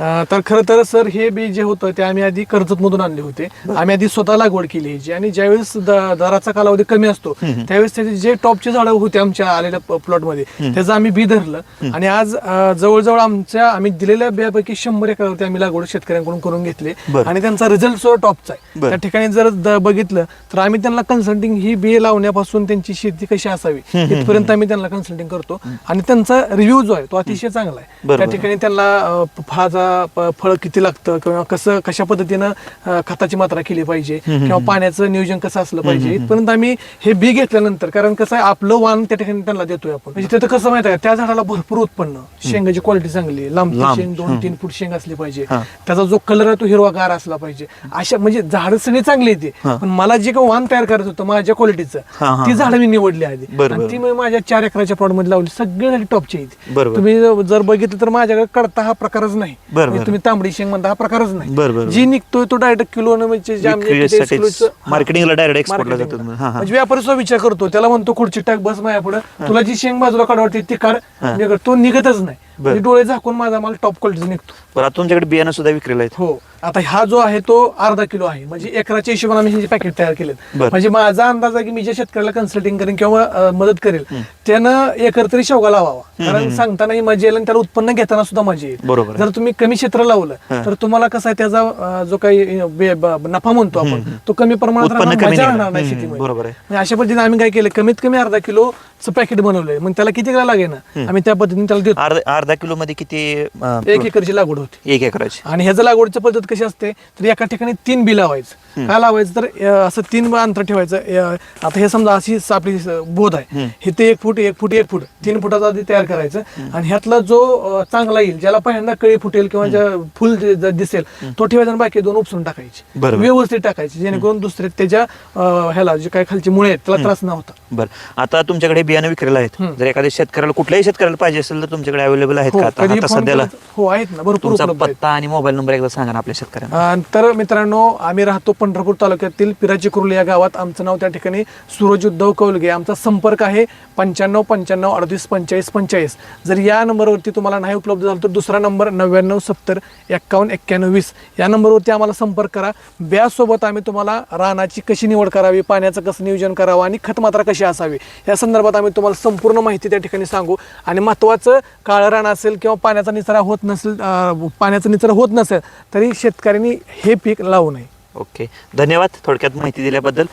अं, तर खरं तर सर हे बी जे होतं ते आम्ही आधी कर्जत मधून आणले होते. आम्ही आधी स्वतः लागवड केली. ह्याची आणि ज्यावेळेस द- दराचा कालावधी कमी असतो त्यावेळेस त्याचे जे टॉपचे झाडं होते आमच्या आलेल्या प्लॉटमध्ये त्याचं आम्ही बी धरलं. आणि आज अं, जवळजवळ आमच्या आम्ही दिलेल्या बियापैकी शंभर एकरावरती आम्ही लागवड शेतकऱ्यांकडून करून घेतले. बरं. आणि त्यांचा रिझल्ट सुद्धा टॉपचा आहे. बरं. त्या ठिकाणी जर द- बघितलं तर आम्ही त्यांना कन्सल्टिंग ही बी लावण्यापासून त्यांची शेती कशी असावी इथपर्यंत आम्ही त्यांना कन्सल्टिंग करतो. आणि त्यांचा रिव्ह्यू जो आहे तो अतिशय चांगला आहे. बरोबर. त्या ठिकाणी त्यांना अं, फळाचा प- फळ किती लागतं किंवा कसं कशा पद्धतीनं खताची मात्रा केली पाहिजे किंवा पाण्याचं नियोजन कसं असलं पाहिजे इथपर्यंत आम्ही हे बी घेतल्यानंतर कारण कसं आहे आपलं वाण त्या ठिकाणी त्यांना देतोय आपण म्हणजे तिथं कसं माहिती आहे का, त्या झाडाला भरपूर उत्पन्न शेंगाची क्वालिटी चांगली आहे. लांब लांब. शेंग दोन तीन फूट शेंग असली पाहिजे हा. त्याचा जो कलर आहे तो हिरवागार असला पाहिजे अशा म्हणजे झाडं सगळी चांगली येते हा. पण मला जे काही वाण तयार करायचं होतं माझ्या क्वालिटीचं हा, ती. झाडं मी निवडली आधी बरं, आणि बरं. ती मी माझ्या चार एकराच्या प्लॉटमध्ये लावली सगळी झाडी टॉपची आहेत. तुम्ही जर बघितलं तर माझ्याकडे कडता हा प्रकारच नाही बरं, म्हणजे बरं. तुम्ही तांबडी शेंग म्हणता हा प्रकारच बरं, नाही बरं. जी निघतोय तो डायरेक्ट किलो म्हणजे जे आमच्या इथे विक्रीसाठीच, किलोचं- marketingला direct exportला Marketingला. जातात. हा, हा. म्हणजे व्यापारी सुद्धा विचार करतो त्याला म्हणतो खुर्ची टाक बस माझ्या पुढे तुला जी शेंग बाजूला काढावती ती काढ निघत. तो निघतच नाही म्हणजे डोळे झाकून माझा माल टॉप क्वालिटीचा निघतो. बरं आता तुमच्याकडे बियाणं सुद्धा विक्रीला आहेत. हो. आता हा जो आहे तो अर्धा किलो आहे. म्हणजे एकराच्या हिशोबाने आम्ही हे पॅकेट तयार केले बरं. म्हणजे माझा अंदाज आहे की मी ज्या शेतकऱ्याला कन्सल्टिंग करेन किंवा अं, मदत करेल त्यानं एकर तरी शेवगा लावावा. कारण सांगतानाही मजा येईल आणि त्याला उत्पन्न घेताना सुद्धा मजा येईल. आहे. जर तुम्ही कमी क्षेत्र लावलं तर तुम्हाला कसं आहे त्याचा अं, जो काही अं, बे- ब- नफा म्हणतो आपण तो कमी प्रमाणात उत्पन्न राहणार, कमी मजा. राहणार. नाही हम्म, शेतीमध्ये. बरोबर आहे. म्हणजे अशा पद्धतीने आम्ही काय केलं कमीत कमी अर्धा किलोचं पॅकेट बनवलंय. मग त्याला किती लागेल ना? आम्ही त्या पद्धतीने त्याला देतो. अर्धा अर्धा किलो मध्ये किती अं, एक एकरची लागवड होती. एक एकराची. आणि ह्याचं लागवडची पद्धत कशी असते? तर एका ठिकाणी तीन बी लावायचं काय लावायचं? तर अं, असं तीन अंतर ठेवायचं. अं, आता हे समजा अशी स- आपली स- बोध आहे. हे ते एक फूट एक फूट एक फूट. तीन फुटाचा आधी तयार करायचं. आणि ह्यातला जो अं, चांगला येईल ज्याला पहिल्यांदा कळी फुटेल किंवा ज्या फुल जे- जे दिसेल तो ठेवायचा आणि बाकी दोन उपसून टाकायचे. बरोबर. व्यवस्थित टाकायचे जेणेकरून दुसरे त्याच्या अं, ह्याला जे काही खालची मुळे आहेत त्याला त्रास न होता. बरं. आता तुमच्याकडे बियाणं विक्रीला आहेत. जर एखाद्या शेतकऱ्याला कुठल्याही शेतकऱ्याला पाहिजे असेल तर तुमच्याकडे अवेलेबल आहेत हो का? आता सध्याला हो आहेत ना. भरपूर तुमचा उपलब्ध आहेत. पत्ता आणि मोबाईल नंबर एकदा सांगा ना आपल्या शेतकऱ्यांना. अं, तर मित्रांनो आम्ही राहतो पंढरपूर तालुक्यातील पिराची कुर्ली या गावात. आमचं नाव त्या ठिकाणी सूरज उद्धव कौलगे. आमचा संपर्क आहे पंच्याण्णव पंच्याण्णव अडतीस पंचेचाळीस पंचेचाळीस जर या नंबरवरती तुम्हाला नाही उपलब्ध झालं तर दुसरा नंबर नव्याण्णव सत्तर एक्कावन्न एक्क्याण्णव वीस. या नंबरवरती आम्हाला संपर्क करा. ब्यासोबत आम्ही तुम्हाला रानाची कशी निवड करावी पाण्याचं कसं नियोजन करावं आणि खत मात्रा कशी असावी? या संदर्भात आम्ही तुम्हाला संपूर्ण माहिती त्या ठिकाणी सांगू. आणि महत्त्वाचं काळं रान असेल किंवा पाण्याचा निचरा होत नसेल पाण्याचा निचरा होत नसेल तरी शेतकऱ्यांनी हे पीक लावू नये. ओके. धन्यवाद थोडक्यात माहिती दिल्याबद्दल.